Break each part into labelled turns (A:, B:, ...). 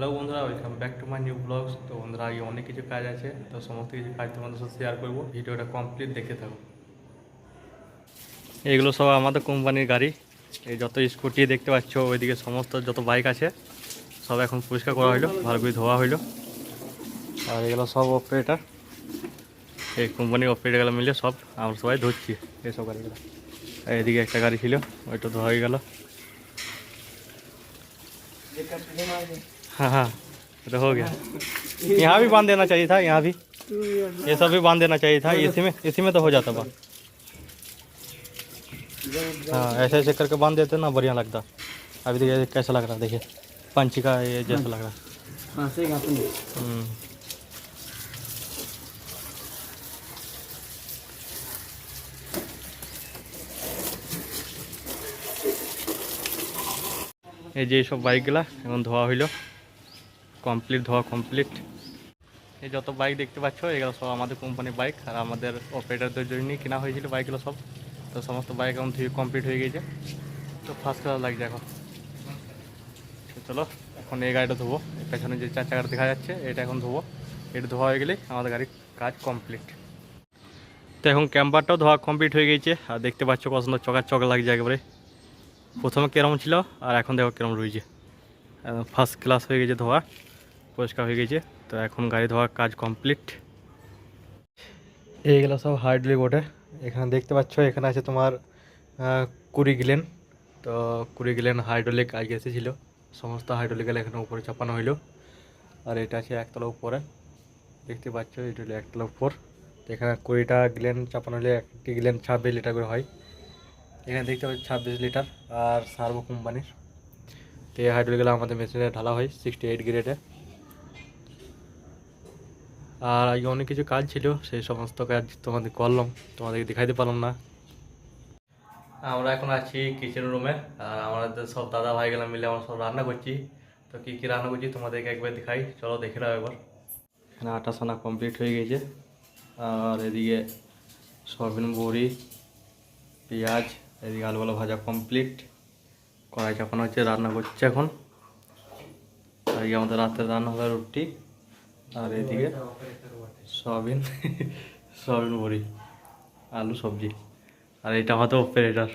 A: Hello বন্ধুরা welcome back to my new blogs তো বন্ধুরা, আগে অনেক কিছু কাজ আছে, তো সমস্ত কিছু কাজ তোমাদের সাথে শেয়ার করব। ভিডিওটা কমপ্লিট দেখে থাকো। এগুলো সব আমাদের কোম্পানির গাড়ি। এই যত স্কুটি দেখতে পাচ্ছ, ওইদিকে সমস্ত যত বাইক আছে, সব এখন পরিষ্কার করা হইল, ভালো করে ধোয়া হইল। আর এগুলো সব অপারেটার এই কোম্পানির অপারেটারগুলো মিলে সব আমরা সবাই ধরছি এইসব গাড়িগুলো। এদিকে একটা গাড়ি ছিল, ওইটা ধোয়া হয়ে গেল। हाँ हाँ तो हो गया यहाँ भी बांध देना चाहिए था यहाँ भी ये सब भी बांध देना चाहिए था इसी में इसी में तो हो जाता बात हाँ ऐसे ऐसे करके बांध देते ना बढ़िया लगता अभी देखिए कैसा लग रहा है देखिए पंछी का ये जैसा लग रहा है हम्म। এই যে সব বাইকগুলা এখন ধোয়া হইলো কমপ্লিট ধোয়া কমপ্লিট এই যত বাইক দেখতে পাচ্ছ, এগুলো সব আমাদের কোম্পানির বাইক আর আমাদের অপারেটারদের জন্যই কেনা হয়েছিল বাইকগুলো সব। তো সমস্ত বাইক এখন ধুয়ে কমপ্লিট হয়ে গেছে। তো ফার্স্ট ক্লাস লাগছে এখন। চলো, এখন এই গাড়িটা ধোবো। পেছনে যে চার চাকাটা দেখা যাচ্ছে, এটা এখন ধোবো। এটা ধোয়া হয়ে গেলেই আমাদের গাড়ির কাজ কমপ্লিট তো এখন ক্যাম্পারটাও ধোয়া কমপ্লিট হয়ে গেছে, আর দেখতে পাচ্ছ কত সুন্দর চকার চক লাগছে একেবারে। প্রথমে কেরম ছিল, আর এখন দেখো কেরম রয়েছে। ফার্স্ট ক্লাস হয়ে গেছে ধোয়া, পরিষ্কার হয়ে গেছে। তো এখন গাড়ি ধোয়ার কাজ কমপ্লিট এইগুলো সব হাইড্রোলিক ওঠে এখানে দেখতে পাচ্ছ, এখানে আছে তোমার কুড়ি গিলেন তো কুড়ি গিলেন হাইড্রোলিক আগে এসেছিল সমস্ত হাইড্রোলিক এখানে উপরে চাপানো হইল। আর এটা আছে একতলা উপরে। দেখতে পাচ্ছ, এটা হলো একতলা উপর। এখানে কুড়িটা গিলেন চাপানো হলে একটি গিলেন ছাব্বিশ লিটার করে হয়। এখানে দেখতে পাচ্ছি, ছাব্বিশ লিটার। আর সার্ভো কোম্পানির তো এই হাইড্রোলিকগুলো আমাদের মেশিনে ঢালা হয় সিক্সটি এইট গ্রেডে আর আগে অনেক কিছু কাজ ছিল, সেই সমস্ত কাজ তোমাদের করলাম, তোমাদেরকে দেখাইতে পারলাম না। আমরা এখন আছি কিচেন রুমে আর আমাদের সব দাদা ভাই গেলাম মিলে আমরা সব রান্না করছি। তো কী কী রান্না করছি তোমাদেরকে একবার দেখাই, চলো দেখে নাও একবার। এখানে আটা সানা কমপ্লিট হয়ে গেছে, আর এদিকে সয়াবিন বড়ি, পেঁয়াজ, এদিকে আলুগুলো ভাজা কমপ্লিট কড়াই চাপানো হচ্ছে, রান্না করছে এখন। এই আমাদের রাতের রান্না হবে রুটি, আর এদিকে সয়াবিন সয়াবিন বড়ি, আলু সবজি। আর এটা আমাদের অপারেটার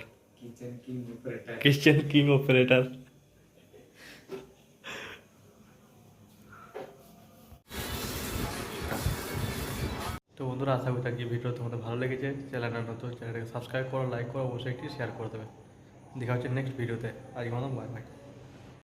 A: কিচেন কিং অপারেটার তো বন্ধুরা, আশা করি থাকি ভিডিও তোমাদের ভালো লেগেছে। চ্যানেলটা নতুন, চ্যানেলটাকে সাবস্ক্রাইব করো লাইক করো, অবশ্যই একটি শেয়ার করে দেবে। দেখা হচ্ছে নেক্সট ভিডিওতে আজকে মতো বাই বাই